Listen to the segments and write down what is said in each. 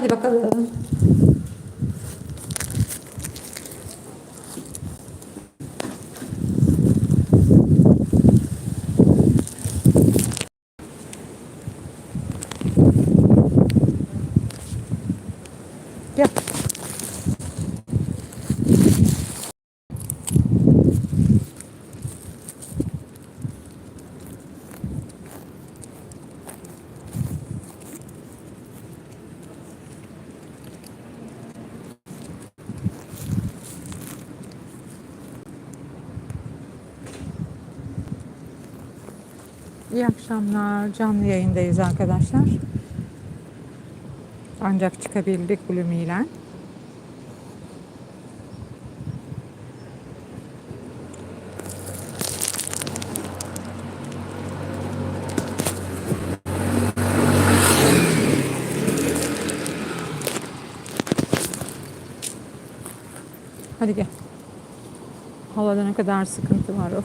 Hadi bakalım. İyi akşamlar. Canlı yayındayız arkadaşlar. Ancak çıkabildik bölümüyle. Hadi gel. Havada ne kadar sıkıntı var. Of.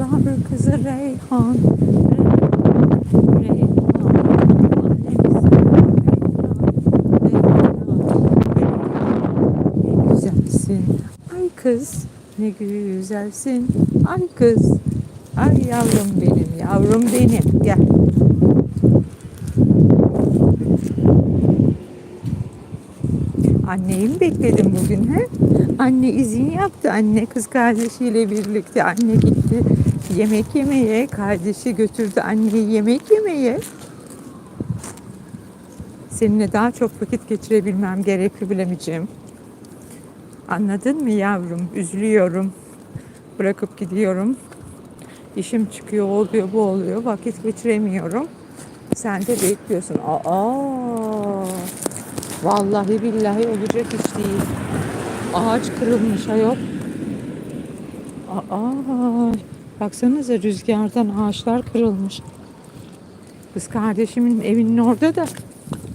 Dağlar kızı Reyhan Reyhan Ne güzelsin Ay kız ne güzelsin Ay kız Ay yavrum benim yavrum benim Gel Anneyi mi bekledim bugün he? Anne izin yaptı. Anne kız kardeşiyle birlikte. Anne gitti yemek yemeye. Kardeşi götürdü anneyi yemek yemeye. Seninle daha çok vakit geçirebilmem gerekli bilemeyeceğim. Anladın mı yavrum? Üzülüyorum. Bırakıp gidiyorum. İşim çıkıyor, oluyor, bu oluyor. Vakit geçiremiyorum. Sen de bekliyorsun. Aa! Vallahi billahi olacak iş değil. Ağaç kırılmış ayol. Aa, baksanıza rüzgardan ağaçlar kırılmış. Kız kardeşimin evinin orada da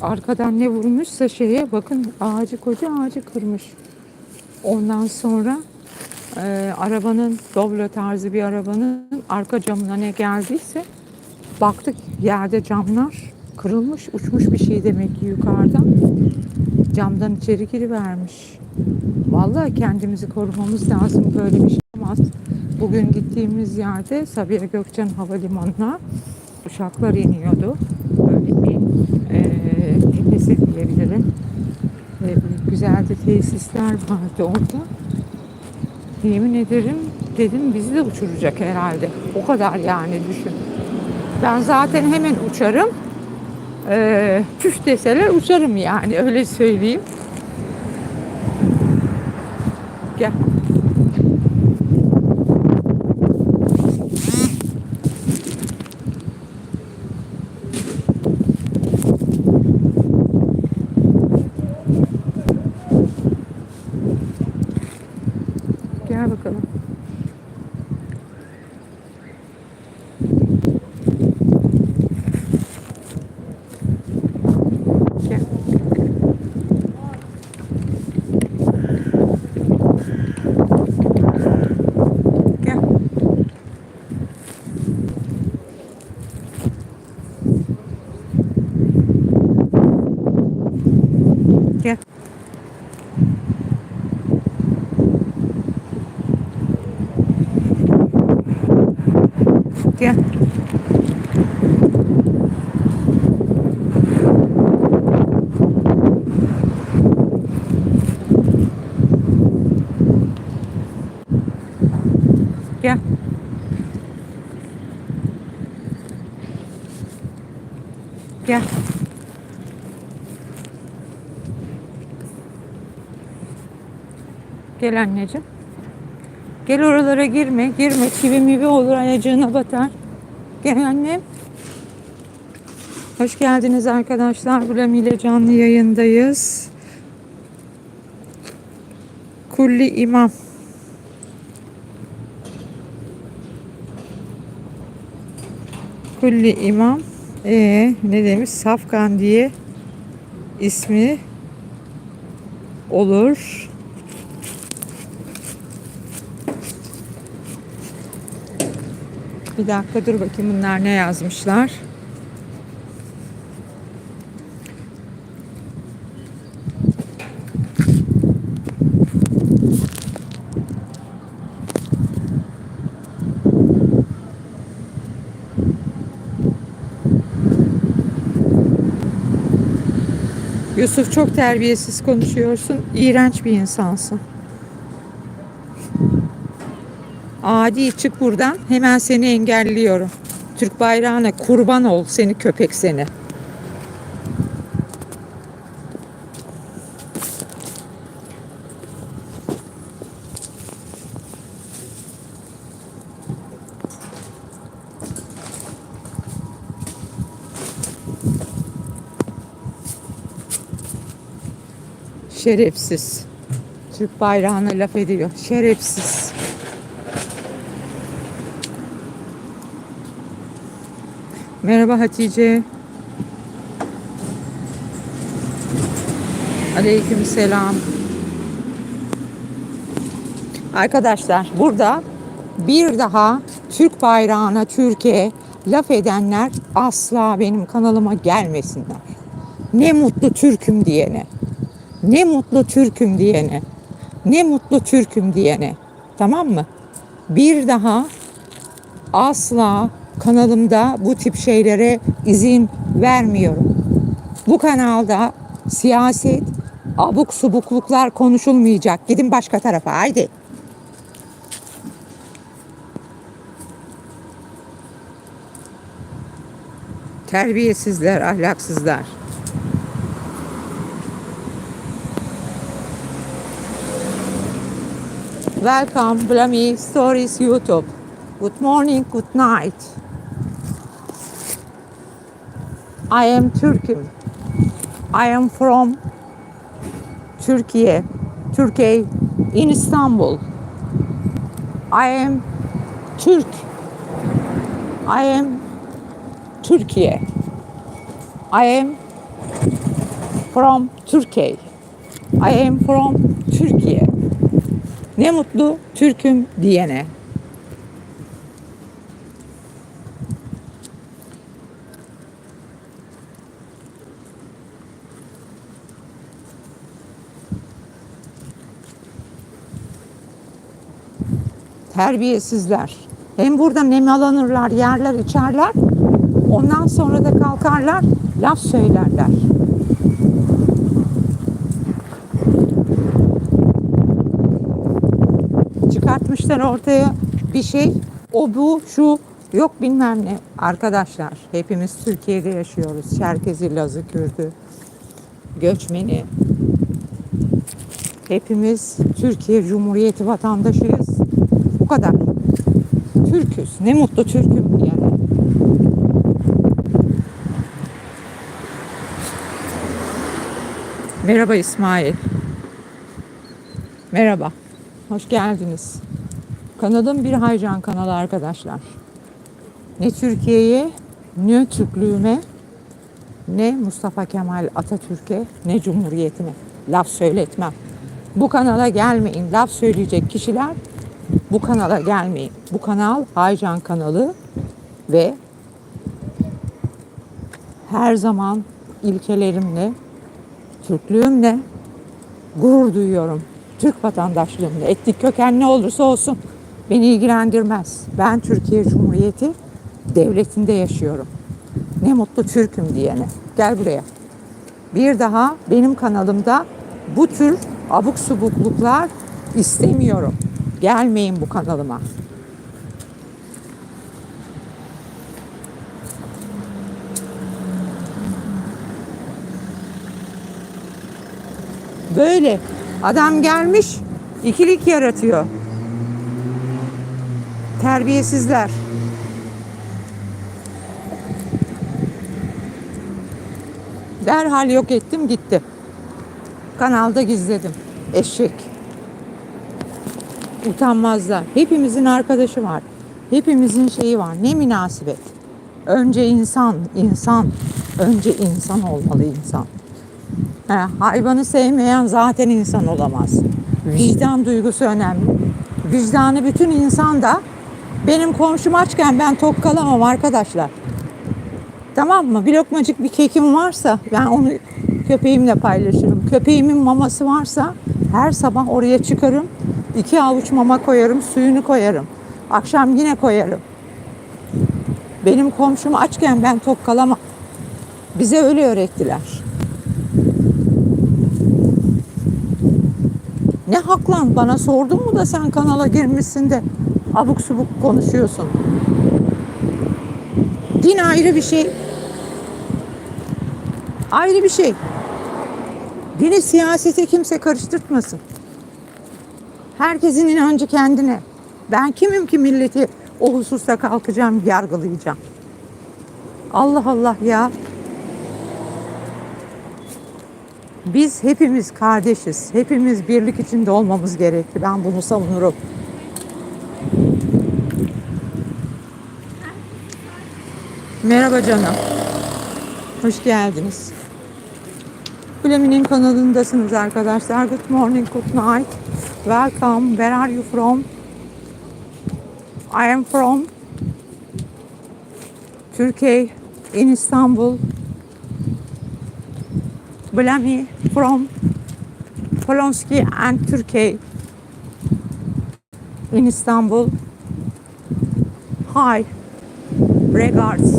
arkadan ne vurmuşsa şeye bakın ağacı koca ağacı kırmış. Ondan sonra e, arabanın Doblo tarzı bir arabanın arka camına ne geldiyse baktık yerde camlar kırılmış uçmuş bir şey demek ki yukarıdan camdan içeri girivermiş. Vallahi kendimizi korumamız lazım böyle bir şey olmaz. Bugün gittiğimiz yerde Sabiha Gökçen Havalimanı'na uçaklar iniyordu. Böyle en e, tepesi diyebilirim. Güzel de tesisler vardı orada. Yemin ederim dedim bizi de uçuracak herhalde. O kadar yani düşün. Ben zaten hemen uçarım. Ee, püf deseler uçarım yani öyle söyleyeyim. Gel bakalım. Gel. Gel. Gel. Gel. Gel. Gel. Gel anneciğim. Gel oralara girme, girme. Çivi mivi olur ayacığına batar. Gel annem. Hoş geldiniz arkadaşlar. Buram ile canlı yayındayız. Kulli İmam. Kulli İmam. Ee, ne demiş? Safkan diye ismi olur. Bir dakika dur bakayım bunlar ne yazmışlar. Yusuf çok terbiyesiz konuşuyorsun. İğrenç bir insansın. Adi çık buradan. Hemen seni engelliyorum. Türk bayrağına kurban ol seni köpek seni. Şerefsiz. Türk bayrağına laf ediyor. Şerefsiz. Merhaba Hatice. Aleyküm selam. Arkadaşlar burada bir daha Türk bayrağına Türkiye laf edenler asla benim kanalıma gelmesinler. Ne mutlu Türk'üm diyene. Ne mutlu Türk'üm diyene. Ne mutlu Türk'üm diyene. Tamam mı? Bir daha asla kanalımda bu tip şeylere izin vermiyorum. Bu kanalda siyaset, abuk subukluklar konuşulmayacak. Gidin başka tarafa haydi. Terbiyesizler, ahlaksızlar. Welcome, Blami Stories YouTube. Good morning, good night. I am Turkey. I am from Turkey, Turkey, in Istanbul. I am Türk. I am Turkey. I am from Turkey. I am from Turkey. Ne mutlu Türk'üm diyene. Terbiyesizler. Hem burada nemalanırlar, yerler, içerler. Ondan sonra da kalkarlar, laf söylerler. Çıkartmışlar ortaya bir şey. O bu, şu, yok bilmem ne. Arkadaşlar hepimiz Türkiye'de yaşıyoruz. Çerkezi, Lazı, Kürdü, göçmeni. Hepimiz Türkiye Cumhuriyeti vatandaşıyız. Bu kadar. Türküz. Ne mutlu Türk'üm yani. Merhaba İsmail. Merhaba. Hoş geldiniz. Kanalım bir haycan kanalı arkadaşlar. Ne Türkiye'ye, ne Türklüğüme, ne Mustafa Kemal Atatürk'e, ne Cumhuriyetime laf söyletmem. Bu kanala gelmeyin. Laf söyleyecek kişiler bu kanala gelmeyin. Bu kanal Haycan kanalı ve her zaman ilkelerimle, Türklüğümle gurur duyuyorum. Türk vatandaşlığımla. Etnik köken ne olursa olsun beni ilgilendirmez. Ben Türkiye Cumhuriyeti devletinde yaşıyorum. Ne mutlu Türk'üm diyene. Gel buraya. Bir daha benim kanalımda bu tür abuk subukluklar istemiyorum. Gelmeyin bu kanalıma. Böyle adam gelmiş ikilik yaratıyor. Terbiyesizler. Derhal yok ettim gitti. Kanalda gizledim. Eşek. Utanmazlar. Hepimizin arkadaşı var. Hepimizin şeyi var. Ne münasebet. Önce insan, insan. Önce insan olmalı insan. He, hayvanı sevmeyen zaten insan olamaz. Vicdan duygusu önemli. Vicdanı bütün insan da Benim komşum açken ben tok kalamam arkadaşlar. Tamam mı? Bir lokmacık bir kekim varsa ben onu köpeğimle paylaşırım. Köpeğimin maması varsa her sabah oraya çıkarım. iki avuç mama koyarım, suyunu koyarım. Akşam yine koyarım. Benim komşum açken ben tok kalamam. Bize öyle öğrettiler. Ne haklan bana sordun mu da sen kanala girmişsin de abuk subuk konuşuyorsun. Din ayrı bir şey. Ayrı bir şey. Dini siyasete kimse karıştırtmasın. Herkesin inancı kendine. Ben kimim ki milleti o hususta kalkacağım, yargılayacağım. Allah Allah ya. Biz hepimiz kardeşiz. Hepimiz birlik içinde olmamız gerekli. Ben bunu savunurum. Merhaba canım. Hoş geldiniz. Flemin'in kanalındasınız arkadaşlar. Good morning, good night. Welcome. Where are you from? I am from Turkey, in Istanbul. Blami from Polonski and Turkey in Istanbul. Hi, regards.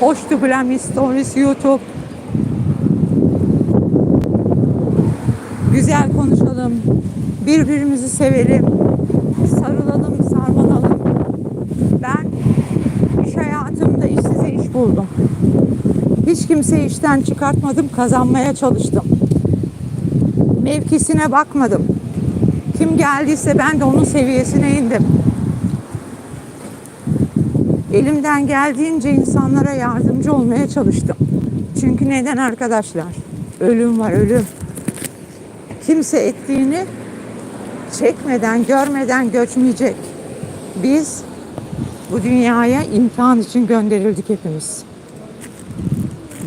Hoş to Blami Stories YouTube. Güzel konuşalım, birbirimizi sevelim, sarılalım, sarmalalım. Ben iş hayatımda işsize iş buldum. Hiç kimseyi işten çıkartmadım, kazanmaya çalıştım. Mevkisine bakmadım. Kim geldiyse ben de onun seviyesine indim. Elimden geldiğince insanlara yardımcı olmaya çalıştım. Çünkü neden arkadaşlar? Ölüm var, ölüm. Kimse ettiğini çekmeden, görmeden göçmeyecek. Biz bu dünyaya imtihan için gönderildik hepimiz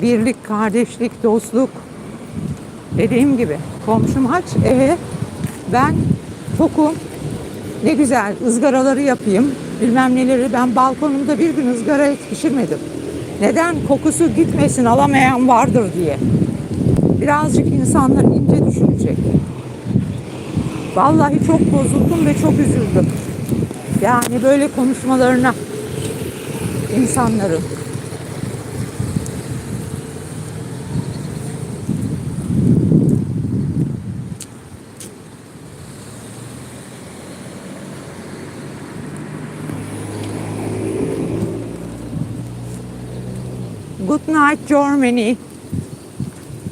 birlik, kardeşlik, dostluk. Dediğim gibi komşum aç. E ben tokum. Ne güzel ızgaraları yapayım. Bilmem neleri ben balkonumda bir gün ızgara et pişirmedim. Neden? Kokusu gitmesin alamayan vardır diye. Birazcık insanlar ince düşünecek. Vallahi çok bozuldum ve çok üzüldüm. Yani böyle konuşmalarına insanların. Good night Germany.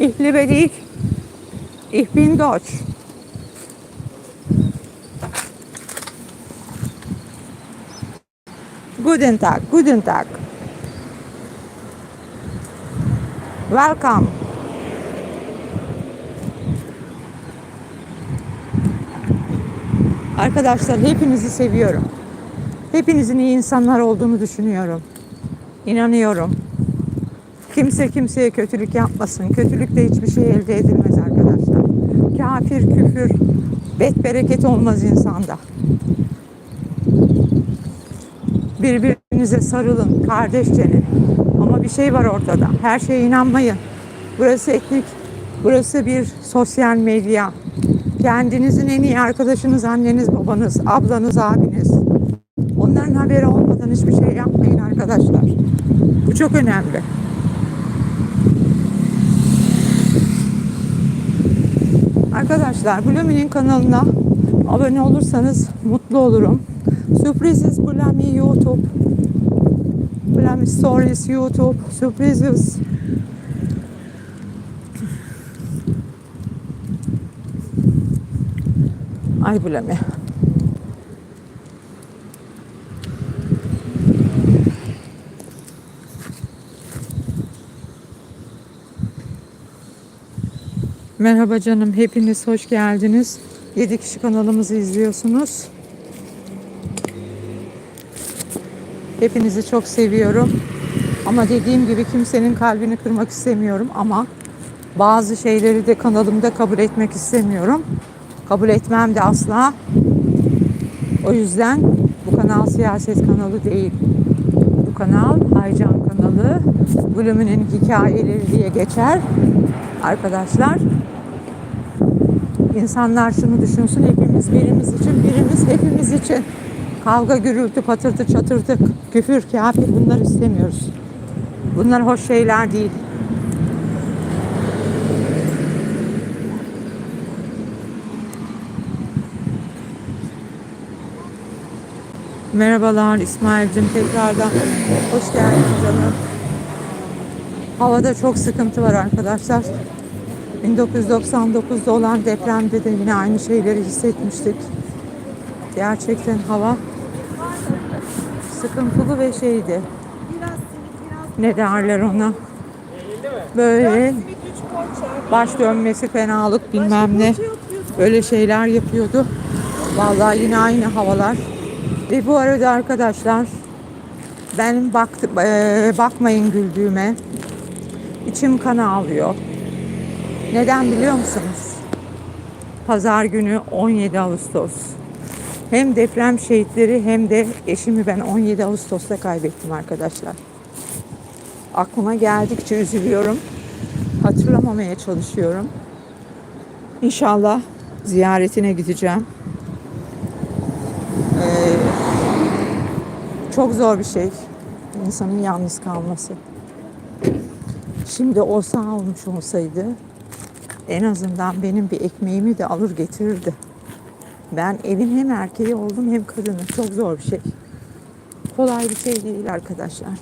Ich liebe dich. Ich bin Deutsch. Guten Tag, guten Tag. Welcome. Arkadaşlar hepinizi seviyorum. Hepinizin iyi insanlar olduğunu düşünüyorum. İnanıyorum. Kimse kimseye kötülük yapmasın. Kötülükle hiçbir şey elde edilmez arkadaşlar. Kafir, küfür, bet bereket olmaz insanda. Birbirinize sarılın kardeşçene. Ama bir şey var ortada. Her şeye inanmayın. Burası etnik, burası bir sosyal medya. Kendinizin en iyi arkadaşınız anneniz, babanız, ablanız, abiniz. Onların haberi olmadan hiçbir şey yapmayın arkadaşlar. Bu çok önemli. Arkadaşlar Blumi'nin kanalına abone olursanız mutlu olurum. Sürpriziz Blumi YouTube. Blumi Stories YouTube. Sürpriziz. Ay Blumi. Merhaba canım, hepiniz hoş geldiniz. 7 kişi kanalımızı izliyorsunuz. Hepinizi çok seviyorum. Ama dediğim gibi kimsenin kalbini kırmak istemiyorum ama bazı şeyleri de kanalımda kabul etmek istemiyorum. Kabul etmem de asla. O yüzden bu kanal siyaset kanalı değil. Bu kanal Aycan kanalı. Bölümünün hikayeleri diye geçer. Arkadaşlar İnsanlar şunu düşünsün hepimiz birimiz için birimiz hepimiz için. Kavga, gürültü, patırtı, çatırtı, küfür, kafir bunları istemiyoruz. Bunlar hoş şeyler değil. Merhabalar İsmail'cim tekrardan hoş geldin canım. Havada çok sıkıntı var arkadaşlar. 1999'da olan depremde de yine aynı şeyleri hissetmiştik. Gerçekten hava sıkıntılı ve şeydi. Ne derler ona? Böyle baş dönmesi, fenalık bilmem ne. Öyle şeyler yapıyordu. Vallahi yine aynı havalar. Ve bu arada arkadaşlar ben baktı, eee, bakmayın güldüğüme. İçim kan ağlıyor. Neden biliyor musunuz? Pazar günü 17 Ağustos. Hem deprem şehitleri hem de eşimi ben 17 Ağustos'ta kaybettim arkadaşlar. Aklıma geldikçe üzülüyorum. Hatırlamamaya çalışıyorum. İnşallah ziyaretine gideceğim. Ee, çok zor bir şey. insanın yalnız kalması. Şimdi o sağ olmuş olsaydı en azından benim bir ekmeğimi de alır getirirdi. Ben evin hem erkeği oldum hem kadını. Çok zor bir şey. Kolay bir şey değil arkadaşlar.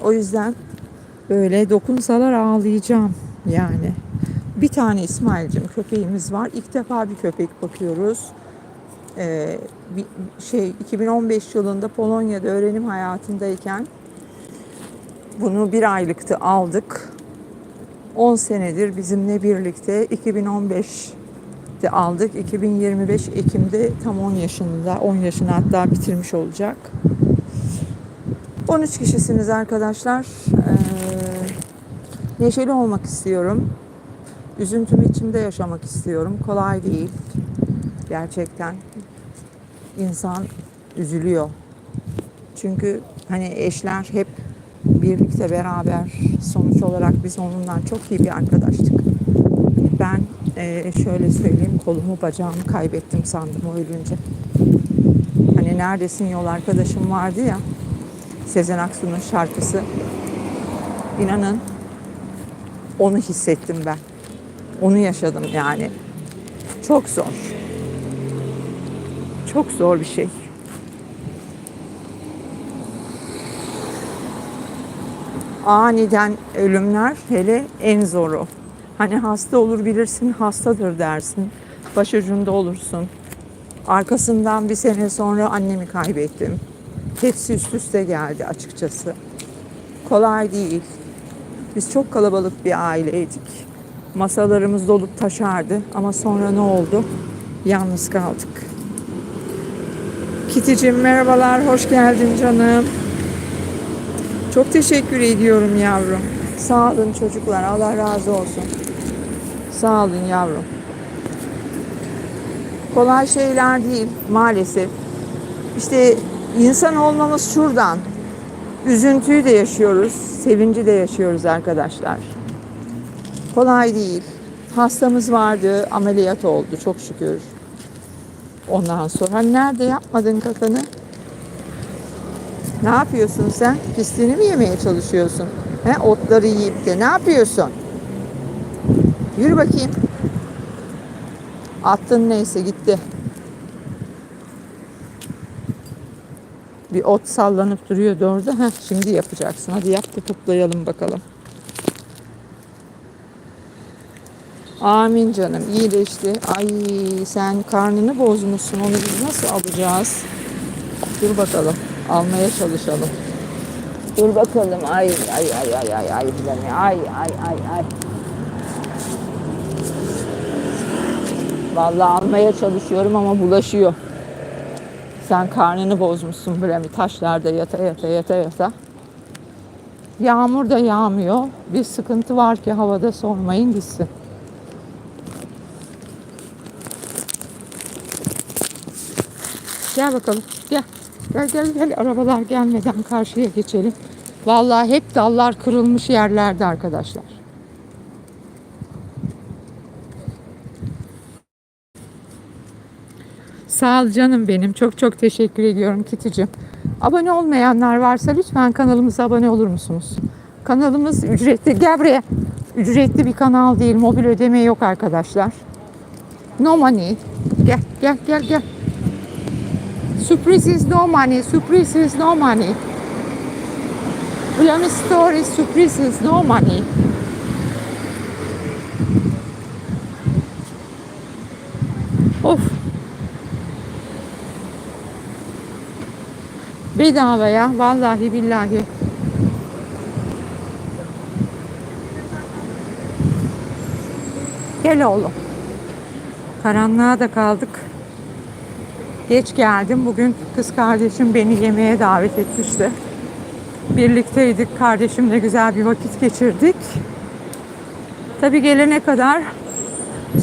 O yüzden böyle dokunsalar ağlayacağım yani. Bir tane İsmail'cim köpeğimiz var. İlk defa bir köpek bakıyoruz. Ee, bir şey 2015 yılında Polonya'da öğrenim hayatındayken bunu bir aylıktı aldık. 10 senedir bizimle birlikte 2015'te aldık. 2025 Ekim'de tam 10 yaşında. 10 yaşını hatta bitirmiş olacak. 13 kişisiniz arkadaşlar. Ee, neşeli olmak istiyorum. Üzüntümü içimde yaşamak istiyorum. Kolay değil. Gerçekten insan üzülüyor. Çünkü hani eşler hep birlikte beraber sonuç olarak biz onunla çok iyi bir arkadaştık. Ben e, şöyle söyleyeyim kolumu bacağımı kaybettim sandım o ölünce. Hani neredesin yol arkadaşım vardı ya Sezen Aksu'nun şarkısı. İnanın onu hissettim ben. Onu yaşadım yani. Çok zor. Çok zor bir şey. Aniden ölümler hele en zoru. Hani hasta olur bilirsin hastadır dersin. Başucunda olursun. Arkasından bir sene sonra annemi kaybettim. Hepsi üst üste geldi açıkçası. Kolay değil. Biz çok kalabalık bir aileydik. Masalarımız dolup taşardı ama sonra ne oldu? Yalnız kaldık. Kiticim merhabalar, hoş geldin canım. Çok teşekkür ediyorum yavrum. Sağ olun çocuklar. Allah razı olsun. Sağ olun yavrum. Kolay şeyler değil maalesef. İşte insan olmamız şuradan. Üzüntüyü de yaşıyoruz, sevinci de yaşıyoruz arkadaşlar. Kolay değil. Hastamız vardı, ameliyat oldu çok şükür. Ondan sonra nerede yapmadın kakanı? Ne yapıyorsun sen? Pisliğini mi yemeye çalışıyorsun? He, otları yiyip de ne yapıyorsun? Yürü bakayım. Attın neyse gitti. Bir ot sallanıp duruyordu orada. Heh, şimdi yapacaksın. Hadi yap da toplayalım bakalım. Amin canım. İyileşti. Ay sen karnını bozmuşsun. Onu biz nasıl alacağız? Dur bakalım. Almaya çalışalım. Dur bakalım. Ay ay ay ay ay ay bilemem. Ay ay ay ay. Vallahi almaya çalışıyorum ama bulaşıyor. Sen karnını bozmuşsun Bremi. Taşlarda yata yata yata yata. Yağmur da yağmıyor. Bir sıkıntı var ki havada sormayın gitsin. Gel bakalım. Gel. Gel gel gel arabalar gelmeden karşıya geçelim. Vallahi hep dallar kırılmış yerlerde arkadaşlar. Sağ ol canım benim. Çok çok teşekkür ediyorum Kiticim. Abone olmayanlar varsa lütfen kanalımıza abone olur musunuz? Kanalımız ücretli. Gel buraya. Ücretli bir kanal değil. Mobil ödeme yok arkadaşlar. No money. Gel gel gel gel. Surprises no money. Surprises no money. Ulanı story surprises no money. Of. Bedava ya. Vallahi billahi. Gel oğlum. Karanlığa da kaldık. Geç geldim. Bugün kız kardeşim beni yemeğe davet etmişti. Birlikteydik. Kardeşimle güzel bir vakit geçirdik. Tabii gelene kadar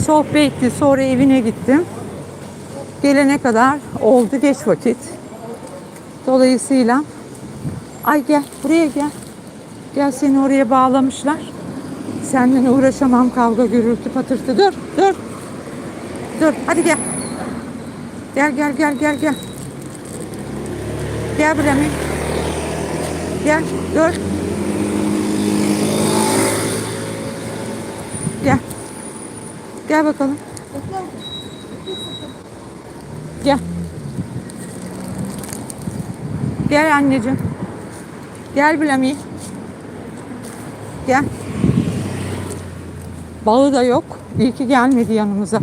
sohbetti. Sonra evine gittim. Gelene kadar oldu geç vakit. Dolayısıyla ay gel buraya gel. Gel seni oraya bağlamışlar. Seninle uğraşamam kavga gürültü patırtı. Dur dur. Dur hadi gel. Gel gel gel gel gel. Gel buraya. Gel dur. Gel. Gel bakalım. Gel. Gel anneciğim. Gel Bülami. Gel. Bağı da yok. İyi ki gelmedi yanımıza.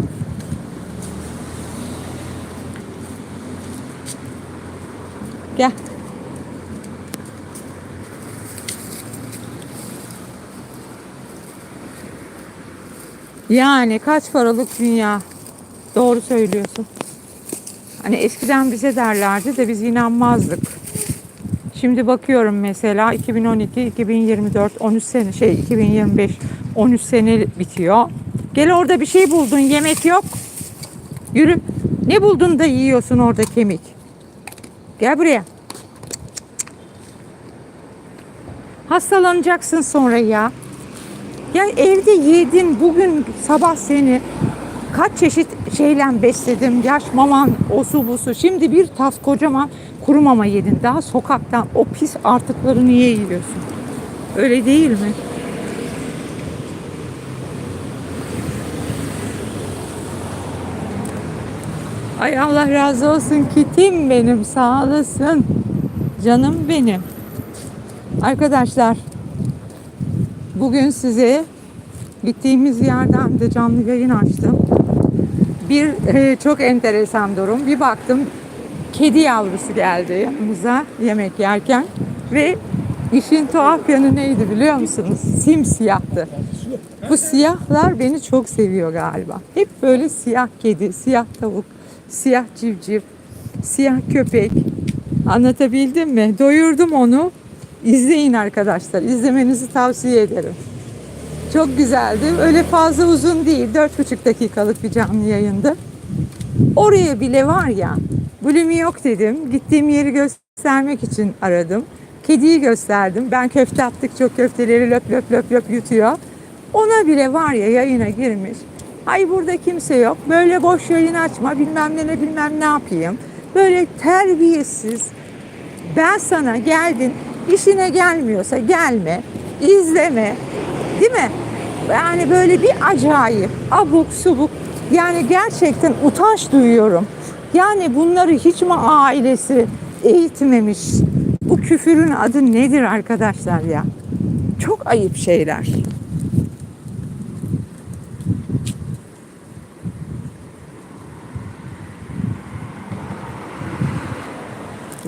Gel. Yani kaç paralık dünya. Doğru söylüyorsun. Hani eskiden bize derlerdi de biz inanmazdık. Şimdi bakıyorum mesela 2012, 2024, 13 sene şey 2025, 13 sene bitiyor. Gel orada bir şey buldun, yemek yok. Yürü. Ne buldun da yiyorsun orada kemik? Gel buraya. Hastalanacaksın sonra ya. Ya evde yedin bugün sabah seni kaç çeşit şeyle besledim. Yaş maman, osu busu. Şimdi bir tas kocaman kuru mama yedin. Daha sokaktan o pis artıkları niye yiyorsun? Öyle değil mi? Ay Allah razı olsun kitim benim sağ olasın. Canım benim. Arkadaşlar bugün size gittiğimiz yerden de canlı yayın açtım. Bir e, çok enteresan durum. Bir baktım kedi yavrusu geldi yanımıza yemek yerken ve işin tuhaf yanı neydi biliyor musunuz? Simsiyahtı. Bu siyahlar beni çok seviyor galiba. Hep böyle siyah kedi, siyah tavuk, siyah civciv, siyah köpek. Anlatabildim mi? Doyurdum onu. İzleyin arkadaşlar. İzlemenizi tavsiye ederim. Çok güzeldi. Öyle fazla uzun değil. Dört buçuk dakikalık bir canlı yayındı. Oraya bile var ya. Bölümü yok dedim. Gittiğim yeri göstermek için aradım. Kediyi gösterdim. Ben köfte attıkça o köfteleri löp löp löp löp yutuyor. Ona bile var ya yayına girmiş. Ay burada kimse yok. Böyle boş yayın açma. Bilmem ne ne bilmem ne yapayım. Böyle terbiyesiz. Ben sana geldin. İşine gelmiyorsa gelme. izleme. Değil mi? Yani böyle bir acayip. Abuk subuk. Yani gerçekten utanç duyuyorum. Yani bunları hiç mi ailesi eğitmemiş? Bu küfürün adı nedir arkadaşlar ya? Çok ayıp şeyler.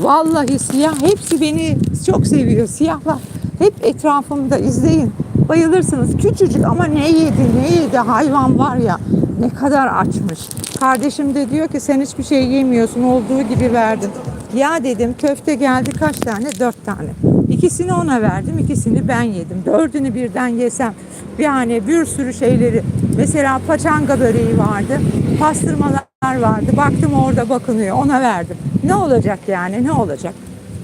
Vallahi siyah hepsi beni çok seviyor. Siyahlar hep etrafımda izleyin. Bayılırsınız. Küçücük ama ne yedi ne yedi hayvan var ya ne kadar açmış. Kardeşim de diyor ki sen hiçbir şey yemiyorsun olduğu gibi verdin. Ya dedim köfte geldi kaç tane? Dört tane. İkisini ona verdim, ikisini ben yedim. Dördünü birden yesem yani bir sürü şeyleri mesela paçanga böreği vardı, pastırmalar vardı. Baktım orada bakınıyor ona verdim. Ne olacak yani ne olacak?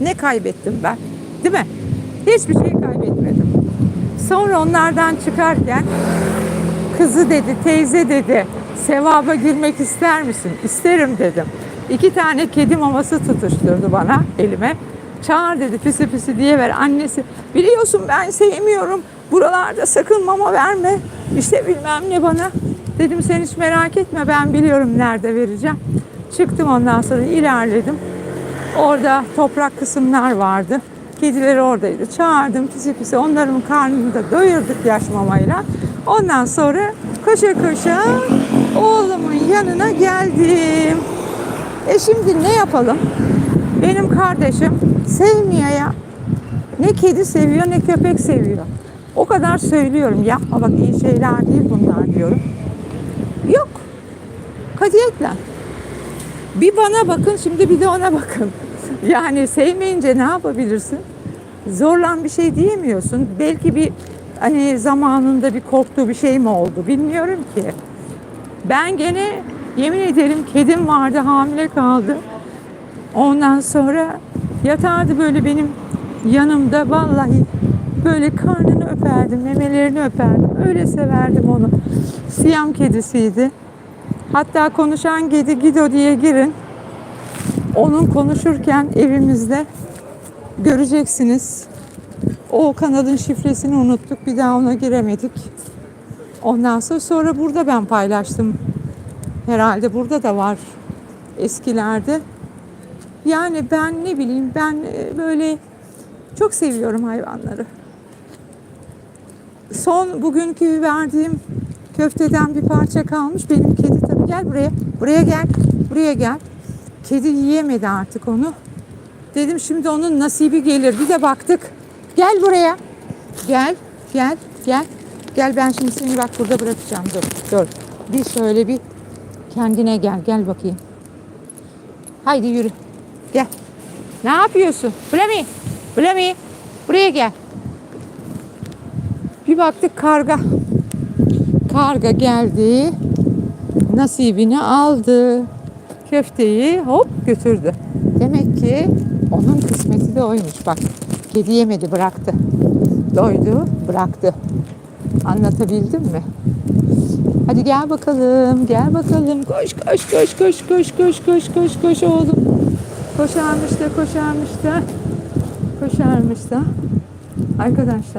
Ne kaybettim ben? Değil mi? Hiçbir şey kaybetmedim. Sonra onlardan çıkarken kızı dedi, teyze dedi, sevaba girmek ister misin? İsterim dedim. İki tane kedi maması tutuşturdu bana elime. Çağır dedi pisi pisi diye ver annesi. Biliyorsun ben sevmiyorum. Buralarda sakın mama verme. İşte bilmem ne bana. Dedim sen hiç merak etme ben biliyorum nerede vereceğim. Çıktım ondan sonra ilerledim. Orada toprak kısımlar vardı. Kedileri oradaydı. Çağırdım pisi pisi. Onların karnını da doyurduk yaş mamayla. Ondan sonra koşa koşa oğlumun yanına geldim. E şimdi ne yapalım? Benim kardeşim sevmiyor ya. Ne kedi seviyor ne köpek seviyor. O kadar söylüyorum. Yapma bak iyi şeyler değil bunlar diyorum. Yok. Katiyetle. Bir bana bakın şimdi bir de ona bakın. Yani sevmeyince ne yapabilirsin? Zorlan bir şey diyemiyorsun. Belki bir hani zamanında bir korktuğu bir şey mi oldu bilmiyorum ki. Ben gene yemin ederim kedim vardı hamile kaldı. Ondan sonra yatardı böyle benim yanımda vallahi böyle karnını öperdim, memelerini öperdim. Öyle severdim onu. Siyam kedisiydi. Hatta konuşan kedi Gido diye girin. Onun konuşurken evimizde göreceksiniz. O kanalın şifresini unuttuk. Bir daha ona giremedik. Ondan sonra sonra burada ben paylaştım. Herhalde burada da var eskilerde. Yani ben ne bileyim ben e, böyle çok seviyorum hayvanları. Son bugünkü verdiğim köfteden bir parça kalmış. Benim kedi gel buraya. Buraya gel. Buraya gel. Kedi yiyemedi artık onu. Dedim şimdi onun nasibi gelir. Bir de baktık. Gel buraya. Gel. Gel. Gel. Gel ben şimdi seni bak burada bırakacağım. Dur. Dur. Bir şöyle bir kendine gel. Gel bakayım. Haydi yürü. Gel. Ne yapıyorsun? Blami. Blami. Buraya gel. Bir baktık karga. Karga geldi. Nasibini aldı. Köfteyi hop götürdü. Demek ki onun kısmeti de oymuş. Bak kedi yemedi bıraktı. Doydu bıraktı. Anlatabildim mi? Hadi gel bakalım, gel bakalım. Koş, koş, koş, koş, koş, koş, koş, koş, koş oğlum. Koşarmış da, koşarmış da, koşarmış da. Arkadaşlar.